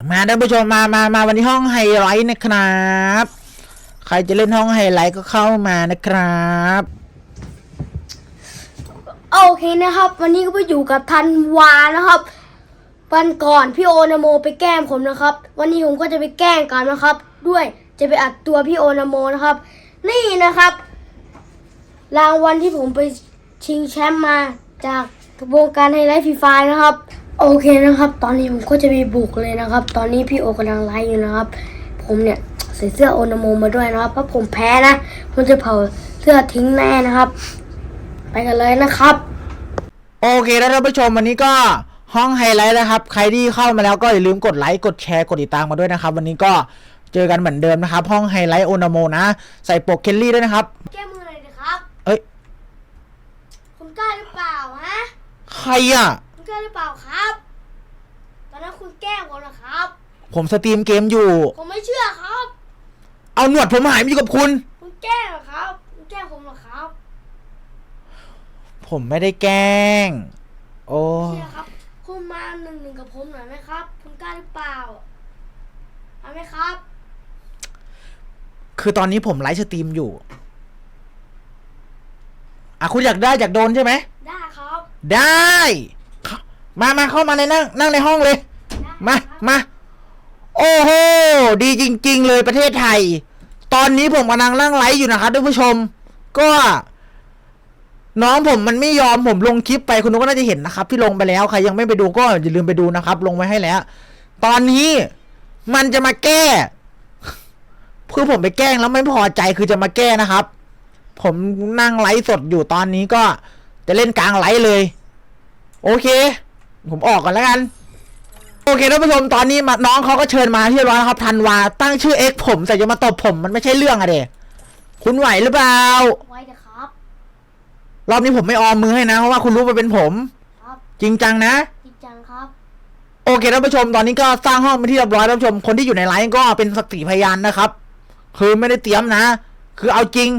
มาท่านผู้ชมมามามาวันนี้ห้องไฮไลท์นะครับ ใครจะเล่นห้องไฮไลท์ก็เข้ามานะครับ โอเคนะครับ วันนี้ก็ไปอยู่กับทันวานะครับวันก่อนพี่โอนาโมไปแกล้งผมนะครับ วันนี้ผมก็จะไปแกล้งกันนะครับ ด้วยจะไปอัดตัวพี่โอนาโมนะครับ นี่นะครับ รางวัลที่ผมไปชิงแชมป์มาจากวงการไฮไลท์ฟรีไฟนะครับ โอเคนะครับ ตอนนี้ผมก็จะไปบุกเลยนะครับ ตอนนี้พี่โอกำลังไลฟ์อยู่นะครับ ผมเนี่ยใส่เสื้อโอนาโมมาด้วยนะครับเพราะผมแพ้นะผมจะเผาเสื้อทิ้งแน่นะครับ ไปกันเลยนะครับ โอเคแล้วท่านผู้ชมวันนี้ก็ห้องไฮไลท์นะครับ ใครที่เข้ามาแล้วก็อย่าลืมกดไลค์กดแชร์กดติดตามมาด้วยนะครับ วันนี้ก็เจอกันเหมือนเดิมนะครับ ห้องไฮไลท์โอนาโมนะ ใส่ปกเคลลี่ด้วยนะครับ แก้มือหน่อยนะครับ เอ้ย คุณกล้าหรือเปล่าฮะ ใครอะ คุณกล้าหรือเปล่าครับ ตอนนั้นคุณแกล้งผมนะครับ ผมสตรีมเกมอยู่ ผมไม่เชื่อครับ เอาหนวดผมหายไปอยู่กับคุณ คุณแกล้งเหรอครับ คุณแกล้งผมเหรอครับ ผมไม่ได้แกล้ง โอ้เชื่อครับ คุณมาหนึ่งหนึ่งกับผมหน่อยไหมครับ คุณกล้าหรือเปล่าเอาไหมครับ คือตอนนี้ผมไลฟ์สตรีมอยู่ อะคุณอยากได้อยากโดนใช่ไหม ได้ครับ ได้เข้า มามาเข้ามาในนั่งนั่งในห้องเลยได้มาครับมาโอ้โหดีจริง ๆ เลยประเทศไทย ตอนนี้ผมกำลังนั่งไลฟ์อยู่นะครับท่านผู้ชม ก็ น้องผมมันไม่ยอมผมลงคลิปไปคุณนุกก็น่าจะเห็นนะครับ ที่ลงไปแล้วใครยังไม่ไปดูก็อย่าลืมไปดูนะครับ ลงไว้ให้แล้ว ตอนนี้มันจะมาแก้คือผมไปแกล้งแล้วไม่พอใจคือจะมาแก้นะครับ ผมนั่งไลฟ์สดอยู่ตอนนี้ก็จะเล่นกลางไลฟ์เลย โอเค ผมออกก่อนแล้วกัน โอเคท่านผู้ชมตอนนี้มาน้องเขาก็เชิญมาที่เรียบร้อยแล้วครับทันวา ตั้งชื่อเอ็กผมแต่จะมาตบผมมันไม่ใช่เรื่องอะเดคุณไหวหรือเปล่าไว้เถอะครับ รอบนี้ผมไม่ออมมือให้นะเพราะว่าคุณรู้ว่าเป็นผม ครับ จริงจังนะ จริงจังครับ โอเคท่านผู้ชมตอนนี้ก็สร้างห้องเป็นที่เรียบร้อยท่านผู้ชมคนที่อยู่ในไลน์ก็เป็นสักขีพยานนะครับ คือไม่ได้เตรียมนะ คือเอาจริง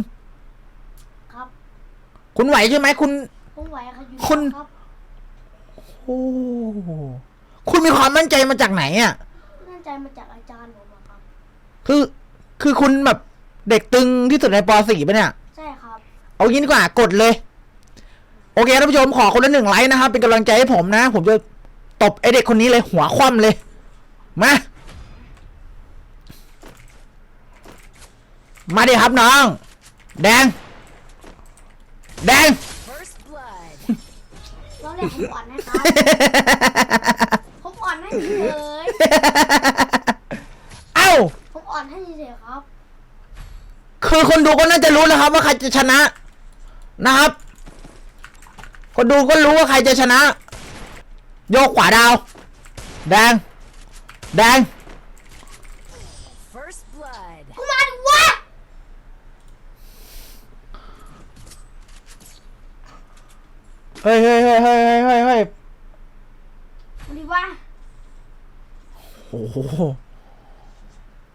ครับ คุณไหวใช่ไหมคุณ ผมไหวครับอยู่คุณ ครับโอ้คุณมีความมั่นใจมาจากไหนอะ มั่นใจมาจากอาจารย์ผมอะครับ คือ คือคุณแบบเด็กตึงที่สุดในป .4 ปะเนี่ย ใช่ครับ เอางี้ดีกว่ากดเลย โอเคท่านผู้ชมขอคนละหนึ่งไลค์นะครับ เป็นกำลังใจให้ผมนะ ผมจะตบไอเด็กคนนี้เลยหัวคว่ำเลย มา มาดิครับน้อง แดง แดง First blood. เราเรียกผมอ่อนนะครับผมอ่อนให้เฉยเอ้า ผมอ่อนให้เฉยครับ คือคนดูก็น่าจะรู้แล้วครับว่าใครจะชนะ นะครับ คนดูก็รู้ว่าใครจะชนะ โยกขวาดาว แดง แดง First blood. กูมาดิวะ เฮ้ยเฮ้ยเฮ้ยเฮ้ยเฮ้ยเฮ้ยเฮ้ยมาดิวะโอ้โห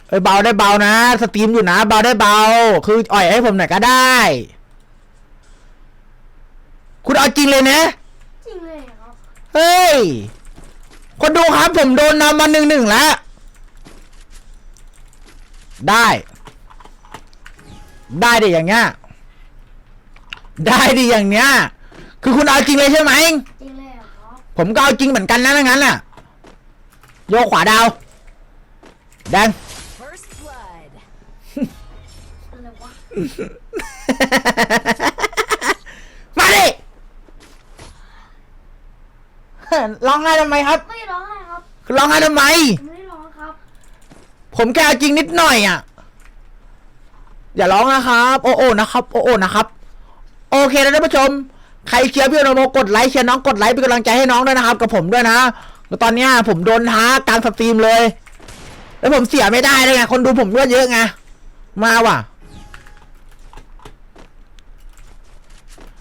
เอ้ยเบาได้เบานะ สตรีมอยู่นะเบาได้เบา คืออ่อยให้ผมหน่อยก็ได้ คุณเอาจริงเลยนะ จริงเลยครับ เฮ้ย คนดูครับผมโดนนำมาหนึ่งหนึ่งแล้ว ได้ ได้ดิอย่างเงี้ย ได้ดิอย่างเนี้ย คือคุณเอาจริงเลยใช่ไหม จริงเลยเหรอครับผมก็เอาจริงเหมือนกันนะถ้างั้นน่ะ โยกขวาดาว แดง First blood. อะไรวะมาดิร้องไห้ทำไมครับไม่ได้ร้องไห้ครับร้องไห้ทำไมผมไม่ได้ร้องครับผมแค่เอาจริงนิดหน่อยอะ อย่าร้องนะครับ โอโอนะครับ โอโอนะครับ โอเคนะท่านผู้ชม ใครเชียร์พี่โนโมกดไลค์เชียร์น้องกดไลค์เป็นกำลังใจให้น้องด้วยนะครับกับผมด้วยนะแล้วตอนเนี้ยผมโดนท้ากลารสตรีมเลย แล้วผมเสียไม่ได้เลยไงคนดูผมก็เยอะไงมาว่ะ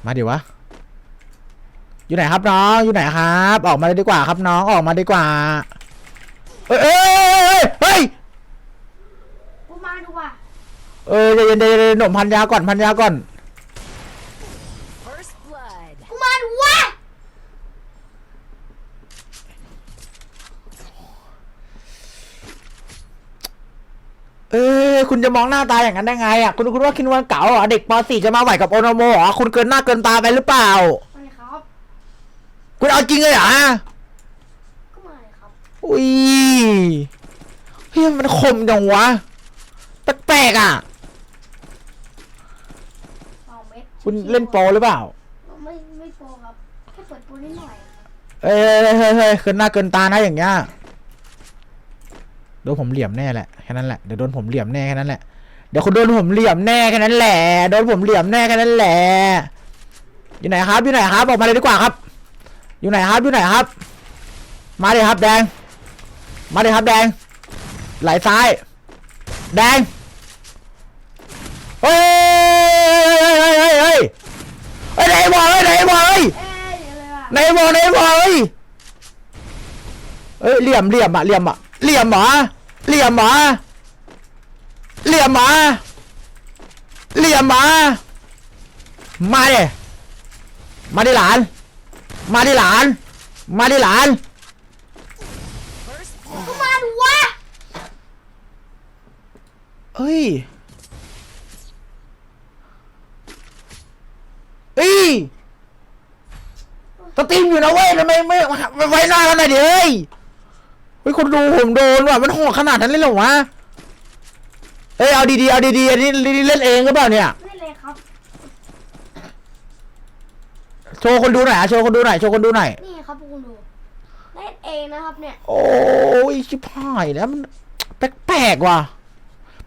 มาดิวะ อยู่ไหนครับน้องอยู่ไหนครับ ออกมาเลยดีกว่าครับน้องออกมาดีกว่าเอ้ยเอ้ยเอ้ยเฮ้ยกูมาดูว่ะ เออเดี๋ยวเดี๋ยวเดี๋ยวหนุ่มพันยาก่อนพันยาก่อน First blood. กูมาดูวะ คุณจะมองหน้าตาอย่างนั้นได้ไงอะคุณคุณว่าคิดว่าเก๋าเหรอเด็กป .4 จะมาไหวกับโอโนโมเหรอคุณเกินหน้าเกินตาไปหรือเปล่า ไม่ครับ คุณเอาจริงเลยเหรอก็ไม่ครับ อุ้ยเฮ้ยมันคมจังวะแปลกๆอะสองเม็ดคุณเล่นโปรหรือเปล่า ไม่ไม่โปรครับแค่เปิดโปรนิดหน่อยครับเอ้ยเฮ้ยเฮ้ยเฮ้ยเกินหน้าเกินตานะอย่างเงี้ย โดนผมเหลี่ยมแน่แหละแค่นั้นแหละเดี๋ยวโดนผมเหลี่ยมแน่แค่นั้นแหละเดี๋ยวคุณโดนผมเหลี่ยมแน่แค่นั้นแหละโดนผมเหลี่ยมแน่แค่นั้นแหละอยู่ไหนครับอยู่ไหนครับบอกมาเลยดีกว่าครับ อยู่ไหนครับอยู่ไหนครับ มาเลยครับแดง มาเลยครับแดง ไหลซ้าย แดงเฮ้ยเฮ้ยเฮ้ยเฮ้ยเฮ้ยไหนบอกเฮ้ยไหนบอกเฮ้ยเอ้ยเดี๋ยวเลยว่ะไหนบอกไหนบอกเอ้ยเอ้ยเหลี่ยมเหลี่ยมอะเหลี่ยมอะ ลี่ยมเหรอเหลี่ยมเหรอเหลี่ยมเหรอเหลี่ยมเหรอมาดิมาดิหลาน มาดิหลาน มาดิหลาน First ก็ blood. มาดูวะเอ้ยเอ้ยสตรีมอยู่นะเว้ยทำไมไม่ไม่ไว้หน้ากันหน่อยดิเฮ้ย เฮ้ยคนดูผมโดนว่ะมันโหดขนาดนั้นเลยเหรอวะเอ้ยเอาดีๆเอาดีๆอันนี้เล่นเองหรือเปล่าเนี่ยไม่เลยครับ โชว์คนดูหน่อยอะโชว์คนดูหน่อยโชว์คนดูหน่อยนี่ครับพวกคุณดูเล่นเองนะครับเนี่ยโอ้ยชิบหายแล้วมันแปลกๆว่ะ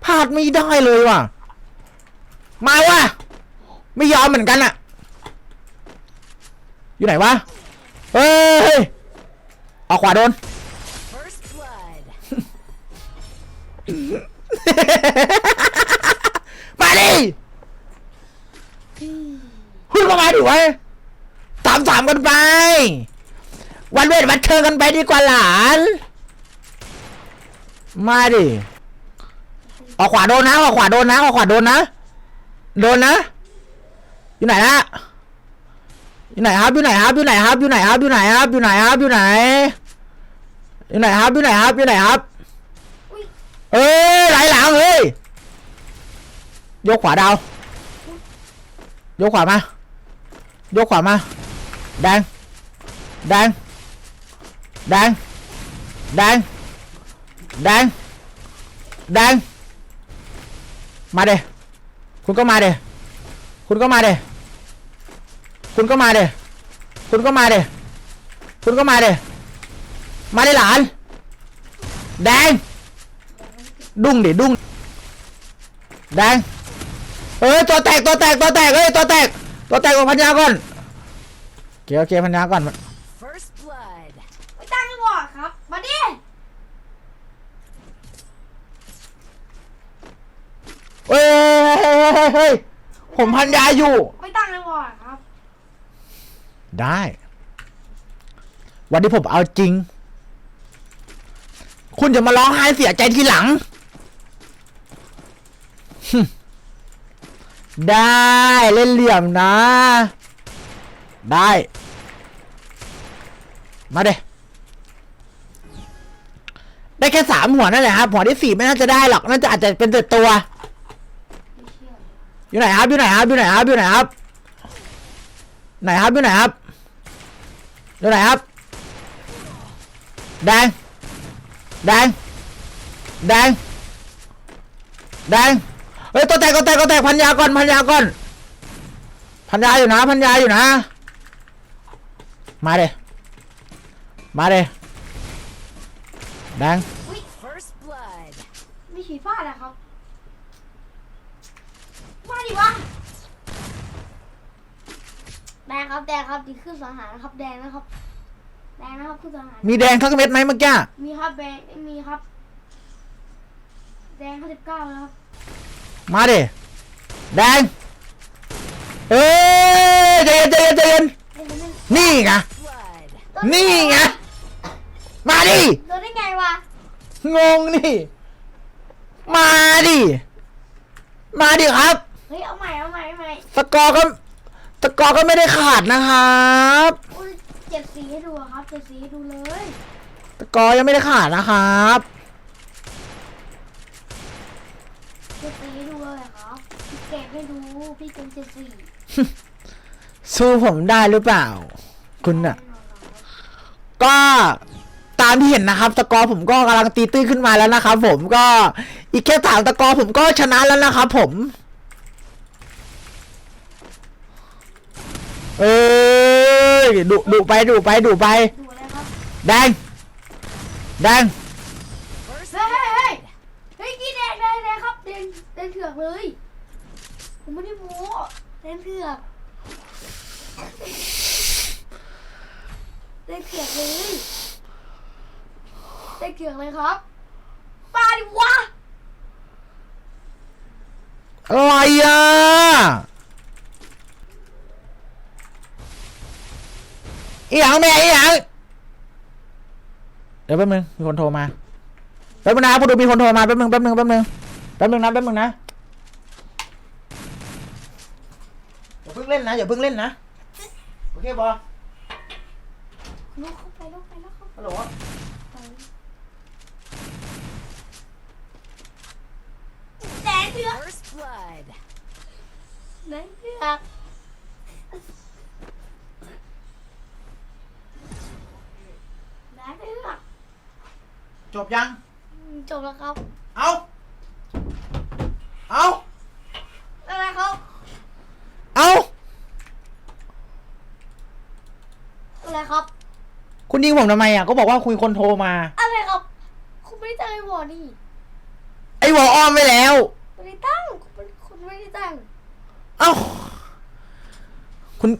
พลาดไม่ได้เลยว่ะ มาว่ะไม่ยอมเหมือนกันอะอยู่ไหนวะเฮ้ยเอาขวาโดน มาดิคุณก็มาดิวะสามสามกันไป วันเวทวันเชิงกันไปดีกว่าหลาน มาดิออกขวาโดนนะออกขวาโดนนะออกขวาโดนนะ โดนนะ อยู่ไหนนะอยู่ไหนครับอยู่ไหนครับอยู่ไหนครับอยู่ไหนครับอยู่ไหนครับอยู่ไหนครับอยู่ไหนอยู่ไหนครับอยู่ไหนครับอยู่ไหนครับ เอ้ยไหลหลังเฮ้ยยกขวาดาวยกขวามายกขวามาแดงแดงแดงแดงแดงแดงมาเดคุณก็มาเดคุณก็มาเดคุณก็มาเดคุณก็มาเดคุณก็มาเดมาเดหลานแดง ดุ้งดิดุ้งแดงเอ้ยตัวแตกตัวแตกตัวแตกเอ้ยตัวแตกตัวแตกของพันยาก่อนเกี่ยวเกี่ยวพันยาก่อน First blood. ไม่ตั้งดีกว่าครับ มาดิเอ้ยเฮ้ยเฮ้ยเฮ้ยผมพันยาอยู่ ไม่ตั้งดีกว่าครับได้ วันนี้ผมเอาจริง คุณจะมาร้องไห้เสียใจทีหลังฮึ ได้เล่นเหลี่ยมนะ ได้ มาเด้ได้แค่สามหัวนั่นแหละครับหัวที่สี่ไม่น่าจะได้หรอกน่าจะอาจจะเป็นแต่ตัว อยู่ไหนครับอยู่ไหนครับอยู่ไหนครับอยู่ไหนครับ ไหนครับอยู่ไหนครับอยู่ไหนครับแดงแดงแดงแดง ฮ้ยตัวแตกตัวแตกตัวแตกพันยาก่อนพันยาก่อนพันยาอยู่นะพันยาอยู่นะ มาเดมาเดแดง First blood. มีฉีดฟาดนะครับ มาดิวะแดงครับแดงครับดีขึ้นสังหารนะครับแดงนะครับแดงนะครับขึ้นสังหารมีแดงทั้งเม็ดไหมเมื่อกี้มีครับแดงมีครับ แดงห้าสิบเก้าแล้วครับ มาเดแดงเอ้ยใจเย็นใจเย็นใจเย็นเล่นเล่นนี่ไง Blood. นี่ไงมาดิโดนได้ไงวะงงนี่มาดิมาดิครับ เฮ้ยเอาใหม่เอาใหม่เอาใหม่สกอร์ก็สกอร์ก็ไม่ได้ขาดนะครับอุ้ยเจ็ดสีให้ดูอะครับเจ็ดสีให้ดูเลยสกอร์ยังไม่ได้ขาดนะครับ ให้ดู พี่เจนเจนสี่สู้ผมได้หรือเปล่า คุณน่ะก็ตามที่เห็นนะครับตะกอร์ผมก็กำลังตีตื้นขึ้นมาแล้วนะครับผมก็อีกแค่สามตะกอร์ผมก็ชนะแล้วนะครับผม เอ้ยดุดุไปดุไปดุไปดูอะไรครับแดงแดง First เฮ้ยเฮ้ยเฮ้ย blood. เฮ้ยกี่แดงแดงแดงครับแดงแดงเถือกเลย ผมไม่ได้โม้แดงเถือกแดงเถือกเลยแดงเถือกเลยครับปาดิวะอะไรอะอีหยังแม่อีหยังเดี๋ยวแป๊บนึงมีคนโทรมาแป๊บนึงนะผู้ดูมีคนโทรมาแป๊บนึงแป๊บนึงแป๊บนึงแป๊บนึงนะแป๊บนึงนะอย่าเพิ่งเล่นนะอย่าเพิ่งเล่นนะ โอเคบอลูกเข้าไปลูกไปลูกเข้าฮัลโหลไปแดงเถือก First blood. แดงเถือกแดงเถือกจบยัง อืมจบแล้วครับ เอาเอา อะไรครับ เอา อะไรครับ คุณยิงผมทำไมอะก็บอกว่าคุยคนโทรมา อะไรครับ คุณไม่ได้ตั้งไอ้วอร์นี่ไอ้วออ้อมไปแล้วไม่ได้ตั้งคุณไม่คุณไม่ได้ตั้งเอ้าคุณ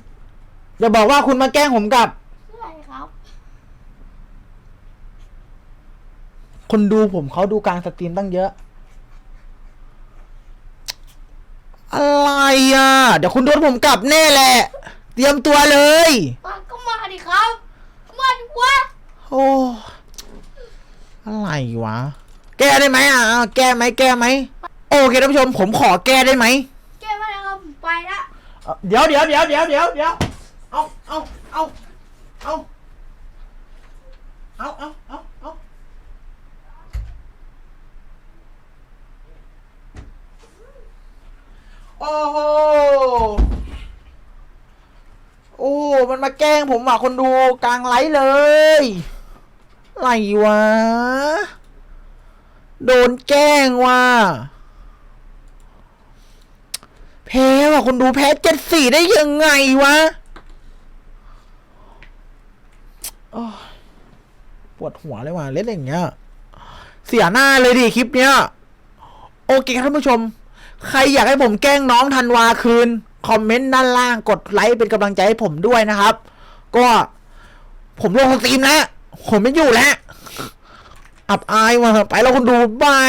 อย่าบอกว่าคุณมาแกล้งผมกับอะไรครับ คนดูผมเขาดูกลางสตรีมตั้งเยอะ อะไรอะ เดี๋ยวคุณโดนผมกลับแน่แหละ เตรียมตัวเลย มาก็มาดิครับมา ดิวะโอ้อะไรวะ แก้ได้ไหมอะอะแก้ไหมแก้ไหมโอเคท่านผู้ชมผมขอแก้ได้ไหมแกมาแล้วครับผมไปละเอ่อเดี๋ยวเดี๋ยวเดี๋ยวเดี๋ยวเดี๋ยวเดี๋ยวเอาเอาเอาเอาเอาเอาเอาเอาโอ้โหโอ้ มาแกล้งผมอะคนดูกลางไลฟ์เลยไรวะ โดนแกล้งว่ะแพ้ว่ะคนดูแพ้เจ็ดสี่ได้ยังไงวะปวดหัวเลยว่ะเล่นอย่างเงี้ย เสียหน้าเลยดิคลิปเนี้ย โอเคครับท่านผู้ชม ใครอยากให้ผมแกล้งน้องธันวาคืน คอมเมนต์ด้านล่างกดไลค์เป็นกำลังใจให้ผมด้วยนะครับ ก็ผมลงสตรีมแล้ว ผมไม่อยู่แล้ว อับอายว่ะไปแล้วคนดูบาย